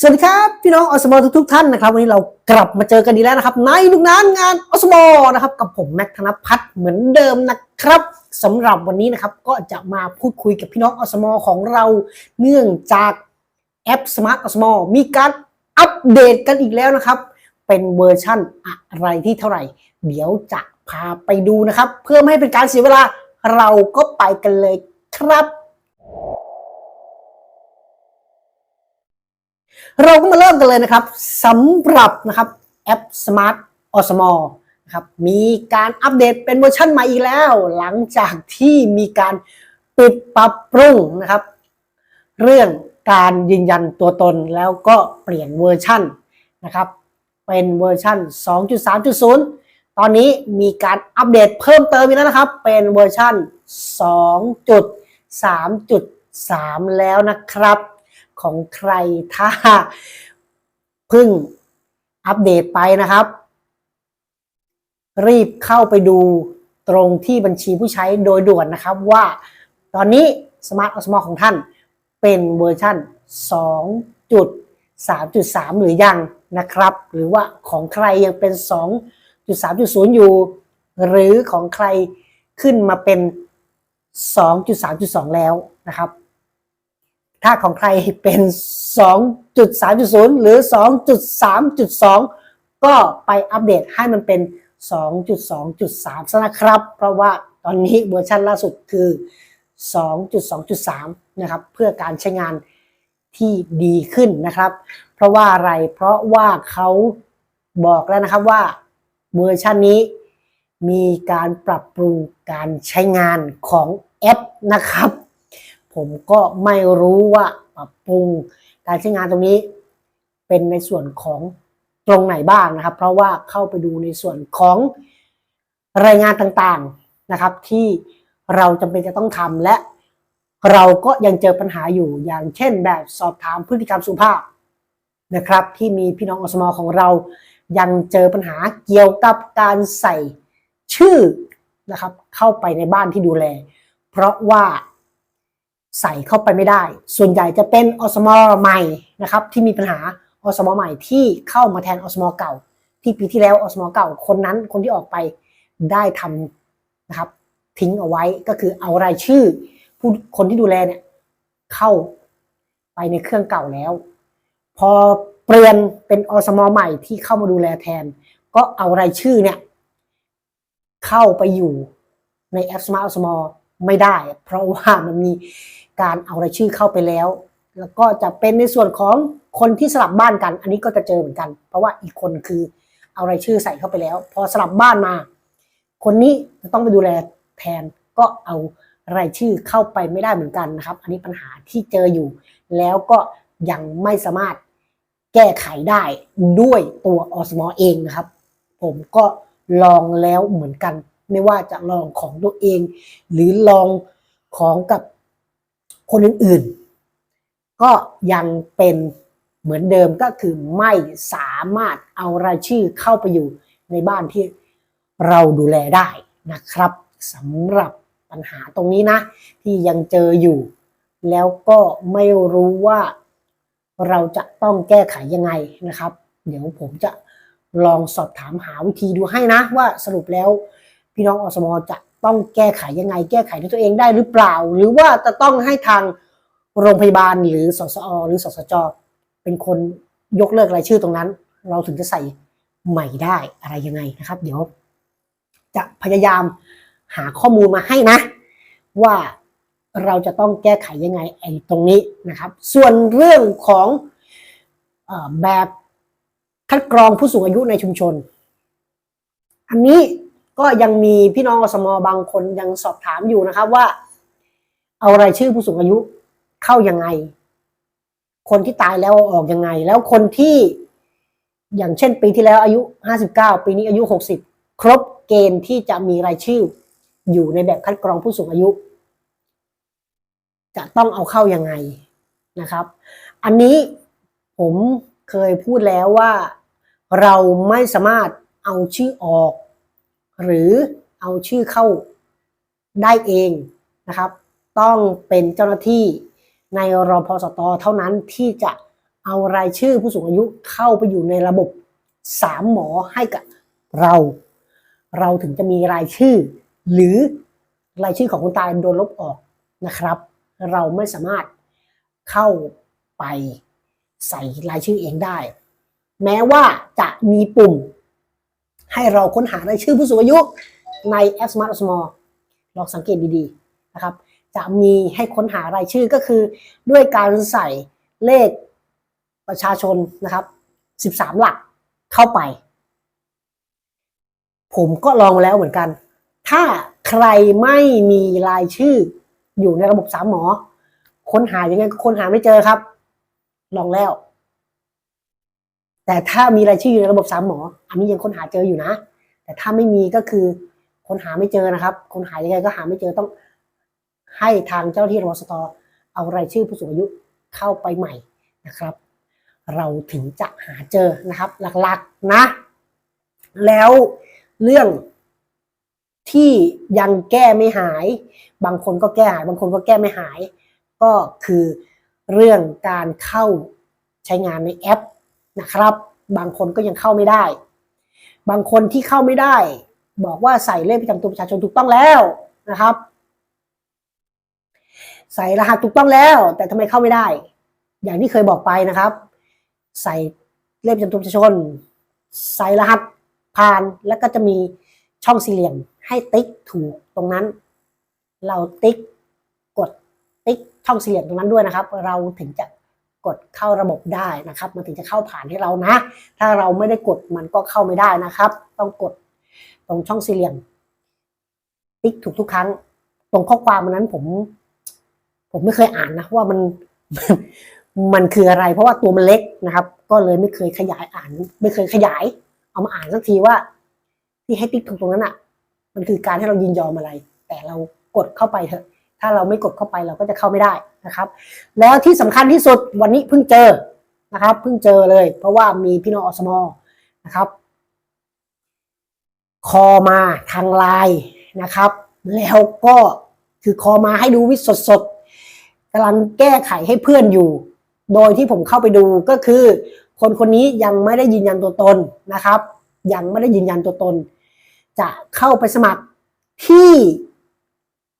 สวัสดีครับพี่น้องอสมอทุกๆท่านนะครับวันนี้เรากลับมาเจอกันดีกแล้วนะครับในลูกนานงานอสมอนะครับกับผมแม็กธนพัฒน์เหมือนเดิมนะครับสำหรับวันนี้นะครับก็จะมาพูดคุยกับพี่น้องอสมอของเรา เนื่องจากแอป Smart อสมอมีการอัปเดตกันอีกแล้วนะครับ เป็นเวอร์ชั่นอะไรที่เท่าไหร่ เดี๋ยวจะพาไปดูนะครับ เพื่อไม่ให้เป็นการเสียเวลาเราก็ไปกันเลยครับ เราก็มาเริ่มกันเลยนะครับสำหรับนะครับแอป Smart Osmo นะครับมีการอัปเดตเป็นเวอร์ชันใหม่อีกแล้ว หลังจากที่มีการปิดปรับปรุงนะครับ เรื่องการยืนยันตัวตนแล้วก็เปลี่ยนเวอร์ชันนะครับเป็นเวอร์ชัน2.3.0 ตอนนี้มีการอัปเดตเพิ่มเติมอีกแล้วนะครับ เป็นเวอร์ชัน2.3.3 แล้วนะครับ ของใครถ้าเพิ่งอัปเดตไปนะครับ รีบเข้าไปดูตรงที่บัญชีผู้ใช้โดยด่วนนะครับว่าตอนนี้ Smart Osmo ของท่านเป็นเวอร์ชัน2.3.3 หรือยังนะครับ หรือว่าของใครยังเป็น 2.3.0 อยู่ หรือของใครขึ้นมาเป็น 2.3.2 แล้วนะครับ ถ้าของใครเป็น 2.3.0 หรือ 2.3.2 ก็ไปอัปเดตให้มันเป็น 2.2.3 ซะนะครับ เพราะว่าตอนนี้เวอร์ชันล่าสุดคือ 2.2.3 นะครับ เพื่อการใช้งานที่ดีขึ้นนะครับ เพราะว่าอะไร เพราะว่าเขาบอกแล้วนะครับว่าเวอร์ชันนี้มีการปรับปรุงการใช้งานของแอปนะครับ ผมก็ไม่รู้ว่าปรับปรุงการใช้งานตรงนี้ เป็นในส่วนของตรงไหนบ้างนะครับ เพราะว่าเข้าไปดูในส่วนของรายงานต่างๆนะครับ ที่เราจำเป็นจะต้องทำและ เราก็ยังเจอปัญหาอยู่อย่างเช่น แบบสอบถามพฤติกรรมสุภาพนะครับ ที่มีพี่น้องอสมอของเรายังเจอปัญหาเกี่ยวกับการใส่ชื่อนะครับ เข้าไปในบ้านที่ดูแล เพราะว่า ใส่เข้าไปไม่ได้ ส่วนใหญ่จะเป็นอสมอใหม่นะครับที่มีปัญหาอสมอใหม่ที่เข้ามาแทนอสมอเก่า ที่ปีที่แล้วอสมอเก่าคนนั้นคนที่ออกไปได้ทำนะครับทิ้งเอาไว้ก็คือเอารายชื่อ ผู้คนที่ดูแลเนี่ยเข้าไปในเครื่องเก่าแล้ว พอเปลี่ยนเป็นอสมอใหม่ที่เข้ามาดูแลแทน ก็เอารายชื่อเนี่ยเข้าไปอยู่ในแอป Smart อสมอไม่ได้ เพราะว่ามันมี การเอารายชื่อเข้าไปแล้ว แล้วก็จะเป็นในส่วนของคนที่สลับบ้านกัน อันนี้ก็จะเจอเหมือนกัน เพราะว่าอีกคนคือเอารายชื่อใส่เข้าไปแล้ว พอสลับบ้านมา คนนี้จะต้องไปดูแลแทนก็เอารายชื่อเข้าไปไม่ได้เหมือนกันนะครับ อันนี้ปัญหาที่เจออยู่ แล้วก็ยังไม่สามารถแก้ไขได้ด้วยตัวอสมอเองนะครับ ผมก็ลองแล้วเหมือนกัน ไม่ว่าจะลองของตัวเอง หรือลองของกับ คนอื่นๆ ก็ยังเป็นเหมือนเดิมก็คือไม่สามารถเอารายชื่อเข้าไปอยู่ในบ้านที่เราดูแลได้นะครับสำหรับปัญหาตรงนี้นะ ที่ยังเจออยู่ แล้วก็ไม่รู้ว่าเราจะต้องแก้ไขยังไงนะครับ เดี๋ยวผมจะลองสอบถามหาวิธีดูให้นะว่าสรุปแล้ว พี่น้องอสมจะต้องแก้ไขยังไง แก้ไขด้วยตัวเองได้หรือเปล่า หรือว่าจะต้องให้ทางโรงพยาบาลหรือสสอหรือสสจเป็นคนยกเลิกรายชื่อตรงนั้น เราถึงจะใส่ใหม่ได้อะไรยังไงนะครับ เดี๋ยว จะพยายามหาข้อมูลมาให้นะ ว่าเราจะต้องแก้ไขยังไงไอ้ตรงนี้นะครับ ส่วนเรื่องของอแบบคัดกรองผู้สูงอายุในชุมชน อันนี้ ก็ยังมีพี่น้องอสมบางคนยังสอบถามอยู่นะครับว่า เอารายชื่อผู้สูงอายุเข้ายังไง คนที่ตายแล้วออกยังไง แล้วคนที่อย่างเช่นปีที่แล้วอายุ 59 ปีนี้อายุ 60 ครบเกณฑ์ที่จะมีรายชื่อ อยู่ในแบบคัดกรองผู้สูงอายุ จะต้องเอาเข้ายังไงนะครับ อันนี้ผมเคยพูดแล้วว่าเราไม่สามารถเอาชื่อออก หรือเอาชื่อเข้าได้เองนะครับ ต้องเป็นเจ้าหน้าที่ในรพสตเท่านั้นที่จะเอารายชื่อผู้สูงอายุเข้าไปอยู่ในระบบสามหมอให้กับเรา เราถึงจะมีรายชื่อ หรือรายชื่อของคนตายโดนลบออกนะครับ เราไม่สามารถเข้าไปใส่รายชื่อเองได้ แม้ว่าจะมีปุ่ม ให้เราค้นหารายชื่อผู้สูงอายุในแอป Smart Small ลองสังเกตดีๆนะครับ จะมีให้ค้นหารายชื่อก็คือ ด้วยการใส่เลขประชาชนนะครับ 13 หลักเข้าไป ผมก็ลองแล้วเหมือนกัน ถ้าใครไม่มีรายชื่ออยู่ในระบบสามหมอ ค้นหายังไงก็ค้นหาไม่เจอครับ ลองแล้ว แต่ถ้ามีรายชื่ออยู่ในระบบสามหมอ อันนี้ยังค้นหาเจออยู่นะ แต่ถ้าไม่มีก็คือค้นหาไม่เจอนะครับค้นหายังไงก็หาไม่เจอต้องให้ทางเจ้าที่รสตเอารายชื่อผู้สูงอายุเข้าไปใหม่นะครับ เราถึงจะหาเจอนะครับ หลักๆนะ แล้วเรื่องที่ยังแก้ไม่หาย บางคนก็แก้หาย บางคนก็แก้ไม่หาย ก็คือเรื่องการเข้าใช้งานในแอป นะครับ บางคนก็ยังเข้าไม่ได้ บางคนที่เข้าไม่ได้ บอกว่าใส่เลขประจำตัวประชาชนถูกต้องแล้วนะครับ ใส่รหัสถูกต้องแล้ว แต่ทำไมเข้าไม่ได้ อย่างที่เคยบอกไปนะครับ ใส่เลขประจำตัวประชาชน ใส่รหัสผ่านแล้วก็จะมีช่องสี่เหลี่ยมให้ติ๊กถูกตรงนั้น เราติ๊กกดติ๊กช่องสี่เหลี่ยมตรงนั้นด้วยนะครับ เราถึงจะ กดเข้าระบบได้นะครับ มันถึงจะเข้าผ่านให้เรานะ ถ้าเราไม่ได้กดมันก็เข้าไม่ได้นะครับ ต้องกดตรงช่องสี่เหลี่ยมติ๊กถูกทุกครั้ง ตรงข้อความนั้นผม ผมไม่เคยอ่านนะว่ามันมันคืออะไร เพราะว่าตัวมันเล็กนะครับ ก็เลยไม่เคยขยายอ่าน ไม่เคยขยาย เอามาอ่านสักทีว่า ที่ให้ติ๊กถูกตรงนั้นอะ มันคือการให้เรายินยอมอะไร แต่เรากดเข้าไปเถอะ ถ้าเราไม่กดเข้าไปเราก็จะเข้าไม่ได้นะครับ แล้วที่สำคัญที่สุดวันนี้เพิ่งเจอนะครับเพิ่งเจอเลย เพราะว่ามีพี่น้องอสมอนะครับ คอมาทางไลน์นะครับ แล้วก็คือคอมาให้ดูวิสดสดๆกำลังแก้ไขให้เพื่อนอยู่ โดยที่ผมเข้าไปดูก็คือ คนคนนี้ยังไม่ได้ยืนยันตัวตนนะครับ ยังไม่ได้ยืนยันตัวตน จะเข้าไปสมัครที่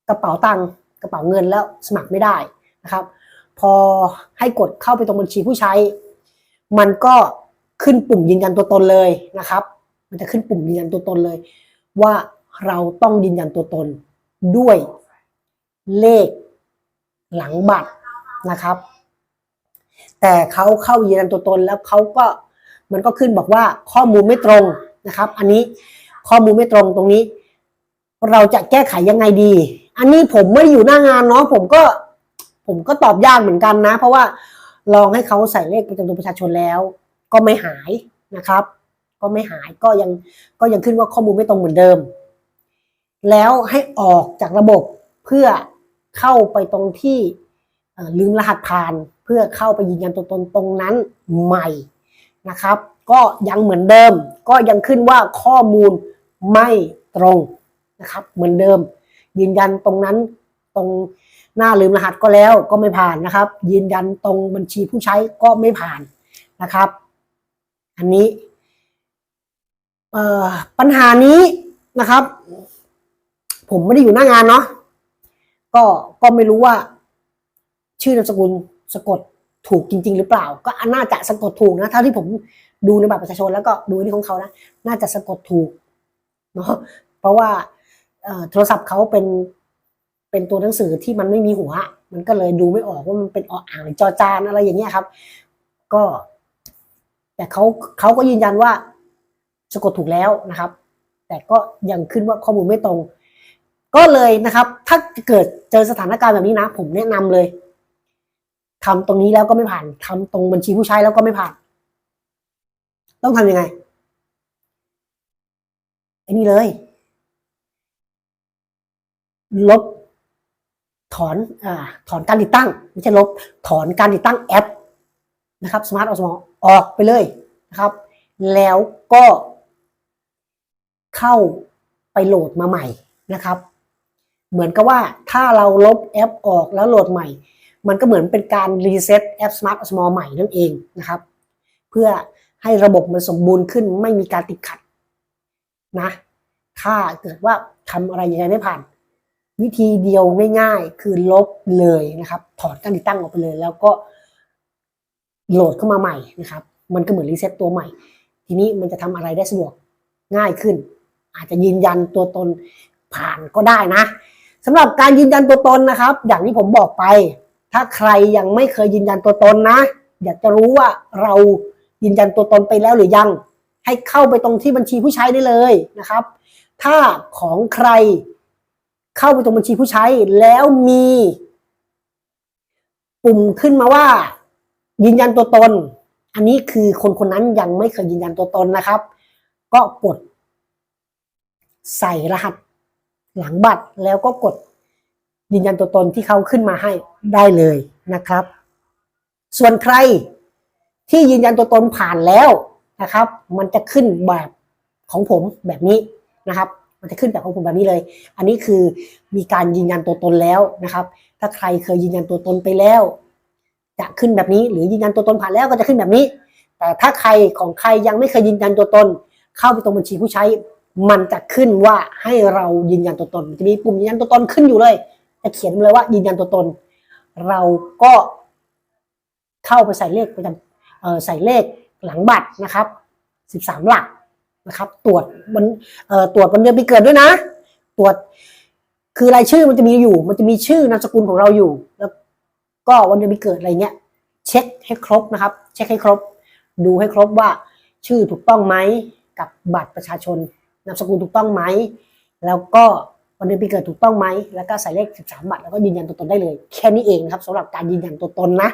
กระเป๋าตังค์ กระเป๋าเงินแล้วสมัครไม่ได้นะครับ พอให้กดเข้าไปตรงบัญชีผู้ใช้ มันก็ขึ้นปุ่มยืนยันตัวตนเลยนะครับ มันจะขึ้นปุ่มยืนยันตัวตนเลย ว่าเราต้องยืนยันตัวตนด้วยเลขหลังบัตรนะครับ แต่เขาเข้ายืนยันตัวตนแล้วเขาก็มันก็ขึ้นบอกว่าข้อมูลไม่ตรงนะครับ อันนี้ข้อมูลไม่ตรงตรงนี้ เราจะแก้ไขยังไงดี อันนี้ผมไม่อยู่หน้างานเนาะผมก็ ผมก็ตอบยากเหมือนกันนะ เพราะว่าลองให้เขาใส่เลขประจำตัวประชาชนแล้ว ก็ไม่หายนะครับ ก็ไม่หายก็ยังก็ยังขึ้นว่าข้อมูลไม่ตรงเหมือนเดิม แล้วให้ออกจากระบบเพื่อเข้าไปตรงที่ลืมรหัสผ่านเพื่อเข้าไปยืนยันตัวตนตรงนั้นใหม่นะครับ ก็ยังเหมือนเดิม ก็ยังขึ้นว่าข้อมูลไม่ตรงนะครับ เหมือนเดิม ยืนยันตรงนั้นตรงหน้าลืมรหัสก็แล้วก็ไม่ผ่านนะครับ ยืนยันตรงบัญชีผู้ใช้ก็ไม่ผ่านนะครับ อันนี้ปัญหานี้นะครับ ผมไม่ได้อยู่หน้างานเนาะก็ก็ไม่รู้ว่า ชื่อนามสกุลสะกดถูกจริง ๆ หรือเปล่า ก็น่าจะสะกดถูกนะเท่าที่ผมดูในบัตรประชาชนแล้วก็ดูในของเขานะน่าจะสะกดถูกเนาะเพราะว่า โทรศัพท์เขาเป็นเป็นตัวหนังสือที่มันไม่มีหัว มันก็เลยดูไม่ออกว่ามันเป็นออ่างหรือจอจานอะไรอย่างเงี้ยครับ ก็ แต่เขาเขาก็ยืนยันว่าสะกดถูกแล้วนะครับ แต่ก็ยังขึ้นว่าข้อมูลไม่ตรง ก็เลยนะครับ ถ้าเกิดเจอสถานการณ์แบบนี้นะ ผมแนะนำเลยทำตรงนี้แล้วก็ไม่ผ่านทำตรงบัญชีผู้ใช้แล้วก็ไม่ผ่าน ต้องทำยังไงไอ้นี่เลย ลบถอนอ่าถอนการติดตั้ง ไม่ใช่ลบถอนการติดตั้งแอปนะครับ Smart o s m o ออกไปเลยนะครับ แล้วก็เข้าไปโหลดมาใหม่นะครับ เหมือนกับว่าถ้าเราลบแอปออกแล้วโหลดใหม่ มันก็เหมือนเป็นการรีเซ็ตแอป Smart Small ใหม่นั่นเองนะครับ เพื่อให้ระบบมันสมบูรณ์ขึ้นไม่มีการติดขัดนะ ถ้าเกิดว่าทำอะไรยังไงไม่ผ่าน วิธีเดียวง่ายๆ คือลบเลยนะครับ ถอดการติดตั้งออกไปเลย แล้วก็โหลดเข้ามาใหม่นะครับ มันก็เหมือนรีเซ็ตตัวใหม่ ทีนี้มันจะทำอะไรได้สะดวกง่ายขึ้น อาจจะยืนยันตัวตนผ่านก็ได้นะสำหรับการยืนยันตัวตนนะครับ อย่างที่ผมบอกไป ถ้าใครยังไม่เคยยืนยันตัวตนนะ อยากจะรู้ว่าเรายืนยันตัวตนไปแล้วหรือยัง ให้เข้าไปตรงที่บัญชีผู้ใช้ได้เลยนะครับ ถ้าของใคร เข้าไปตรงบัญชีผู้ใช้แล้วมี ปุ่มขึ้นมาว่า ยืนยันตัวตน อันนี้คือคนคนนั้นยังไม่เคยยืนยันตัวตนนะครับ ก็กด ใส่รหัส หลังบัตรแล้วก็กดยืนยันตัวตนที่เขาขึ้นมาให้ได้เลยนะครับ ส่วนใครที่ยืนยันตัวตนผ่านแล้วนะครับ มันจะขึ้นแบบของผมแบบนี้นะครับ มันจะขึ้นแบบของผมแบบนี้เลย อันนี้คือมีการยืนยันตัวตนแล้วนะครับ ถ้าใครเคยยืนยันตัวตนไปแล้ว จะขึ้นแบบนี้ หรือยืนยันตัวตนผ่านแล้วก็จะขึ้นแบบนี้ แต่ถ้าใครของใครยังไม่เคยยืนยันตัวตน เข้าไปตรงบัญชีผู้ใช้ มันจะขึ้นว่าให้เรายืนยันตัวตนจะมีปุ่มยืนยันตัวตนขึ้นอยู่เลยจะเขียนเลยว่ายืนยันตัวตน เราก็เข้าไปใส่เลขประจำใส่เลขหลังบัตรนะครับสิบสามหลัก นะครับ ตรวจวันตรวจวันเดือนปีเกิดด้วยนะ ตรวจคือรายชื่อมันจะมีอยู่ มันจะมีชื่อนามสกุลของเราอยู่ แล้วก็วันเดือนปีเกิดอะไรเงี้ย เช็คให้ครบนะครับ เช็คให้ครบ ดูให้ครบว่าชื่อถูกต้องไหมกับบัตรประชาชนนามสกุลถูกต้องไหม แล้วก็วันเดือนปีเกิดถูกต้องไหม แล้วก็ใส่เลข 13 บัตรแล้วก็ยืนยันตัวตนได้เลย แค่นี้เองนะครับสำหรับการยืนยันตัวตนนะ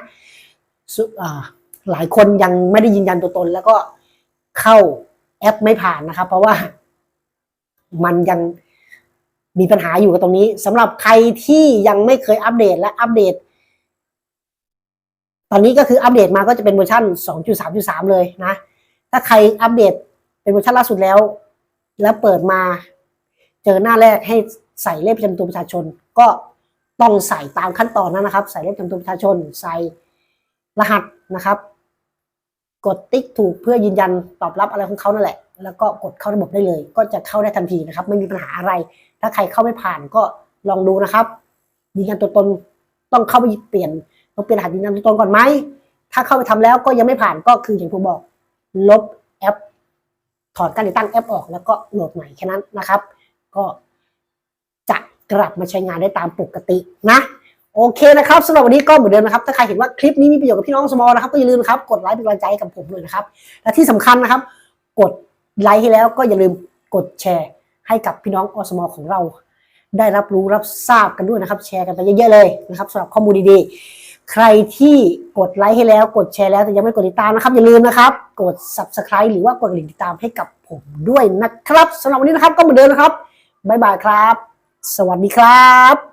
หลายคนยังไม่ได้ยืนยันตัวตนแล้วก็เข้า แอปไม่ผ่านนะครับ เพราะว่ามันยังมีปัญหาอยู่กับตรงนี้สำหรับใครที่ยังไม่เคยอัปเดตและอัปเดต ตอนนี้ก็คืออัปเดตมาก็จะเป็นเวอร์ชัน2.3.3 เลยนะ ถ้าใครอัปเดตเป็นเวอร์ชันล่าสุดแล้ว แล้วเปิดมาเจอหน้าแรกให้ใส่เลขประจำตัวประชาชน ก็ต้องใส่ตามขั้นตอนนั้นนะครับ ใส่เลขประจำตัวประชาชน ใส่รหัสนะครับ กดติ๊กถูกเพื่อยืนยันตอบรับอะไรของเขานั่นแหละ แล้วก็กดเข้าระบบได้เลย ก็จะเข้าได้ทันทีนะครับ ไม่มีปัญหาอะไร ถ้าใครเข้าไม่ผ่านก็ลองดูนะครับ ยืนยันตัวตนต้องเข้าไปเปลี่ยนต้องเปลี่ยนรหัสยืนยันตัวตนก่อนไหมถ้าเข้าไปทำแล้วก็ยังไม่ผ่านก็คืออย่างผมบอก ลบแอป ถอดการติดตั้งแอปออกแล้วก็โหลดใหม่แค่นั้นนะครับ ก็จะกลับมาใช้งานได้ตามปกตินะ โอเคนะครับสำหรับวันนี้ก็เหมือนเดิมนะครับ ถ้าใครเห็นว่าคลิปนี้มีประโยชน์กับพี่น้องสมอลนะครับก็อย่าลืมนะครับกดไลค์เป็นกำลังใจกับผมเลยนะครับ และที่สำคัญนะครับ กดไลค์ให้แล้วก็อย่าลืมกดแชร์ ให้กับพี่น้องอสมอของเรา ได้รับรู้รับทราบกันด้วยนะครับ แชร์กันไปเยอะๆเลยนะครับสำหรับข้อมูลดีๆ ใครที่กดไลค์ให้แล้วกดแชร์แล้วแต่ยังไม่กดติดตามนะครับ อย่าลืมนะครับ กด subscribe หรือว่ากดกระดิ่งติดตามให้กับผมด้วยนะครับสำหรับวันนี้นะครับก็เหมือนเดิมนะครับบ๊ายบายครับ สวัสดีครับ